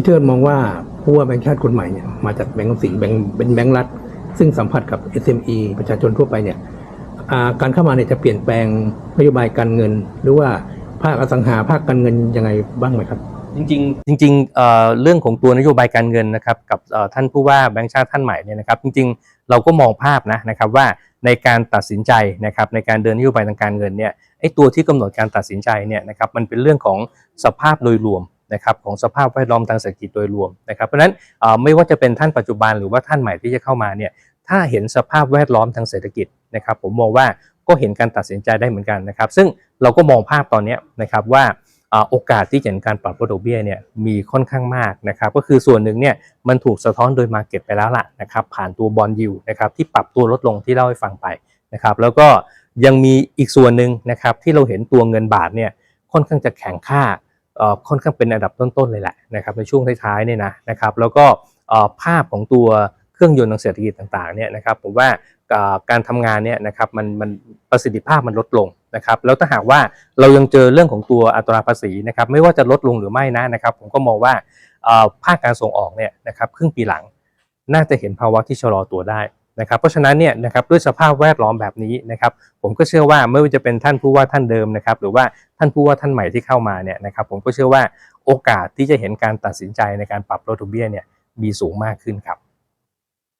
พี่เทิดมองว่าผู้ว่าแบงค์ชาติคนใหม่เนี่ยมาจากแบงก์สินแบงก์เป็นแบงก์รัฐ ซึ่งสัมผัสกับ SME ประชาชนทั่วไปเนี่ยการเข้ามาเนี่ยจะเปลี่ยนแปลงนโยบายการเงิน หรือว่าภาคอสังหาภาคการเงินยังไงบ้างไหมครับ จริงๆจริงๆเอ่อเรื่องของตัวนโยบายการเงินนะครับกับท่านผู้ว่าแบงค์ชาติท่านใหม่เนี่ยนะครับ จริงๆ เราก็มองภาพนะนะครับว่าในการตัดสินใจนะครับในการเดินนโยบายทางการเงินเนี่ยไอ้ตัวที่กำหนดการตัดสินใจเนี่ยนะครับมันเป็นเรื่องของสภาพโดยรวม นะครับของสภาพแวดล้อมทางเศรษฐกิจโดยรวมนะครับ เพราะฉะนั้นไม่ว่าจะเป็นท่านปัจจุบันหรือว่าท่านใหม่ที่จะเข้ามาเนี่ยถ้าเห็นสภาพแวดล้อมทางเศรษฐกิจนะครับ ผมมองว่าก็เห็นการตัดสินใจได้เหมือนกันนะครับ ซึ่งเราก็มองภาพตอนนี้นะครับว่าโอกาสที่จะเห็นการปรับลดดอกเบี้ยเนี่ยมีค่อนข้างมากนะครับก็คือส่วนหนึ่งเนี่ยมันถูกสะท้อนโดยมาเก็ตไปแล้วล่ะนะครับผ่านตัวบอลยูนะครับที่ปรับตัวลดลงที่เล่าให้ฟังไปนะครับแล้วก็ยังมีอีกส่วนหนึ่งนะครับที่เราเห็นตัวเงินบาทเนี่ยค่อนข้างจะแข็งค่า ค่อนข้างเป็นอันดับต้นๆเลยแหละนะครับในช่วงท้ายๆเนี่ยนะนะครับแล้วก็ภาพของตัวเครื่องยนต์ทางเศรษฐกิจต่างๆเนี่ยนะครับผมว่าการทำงานเนี่ยนะครับมันมันประสิทธิภาพมันลดลงนะครับแล้วถ้าหากว่าเรายังเจอเรื่องของตัวอัตราภาษีนะครับไม่ว่าจะลดลงหรือไม่นะนะครับผมก็มองว่าภาคการส่งออกเนี่ยนะครับครึ่งปีหลังน่าจะเห็นภาวะที่ชะลอตัวได้ นะครับเพราะฉะนั้นเนี่ยนะครับด้วยสภาพแวดล้อมแบบนี้นะครับผมก็เชื่อว่าไม่ว่าจะเป็นท่านผู้ว่าท่านเดิมนะครับหรือว่าท่านผู้ว่าท่านใหม่ที่เข้ามาเนี่ยนะครับผมก็เชื่อว่าโอกาสที่จะเห็นการตัดสินใจในการปรับลดดอกเบี้ยเนี่ยมีสูงมากขึ้นครับ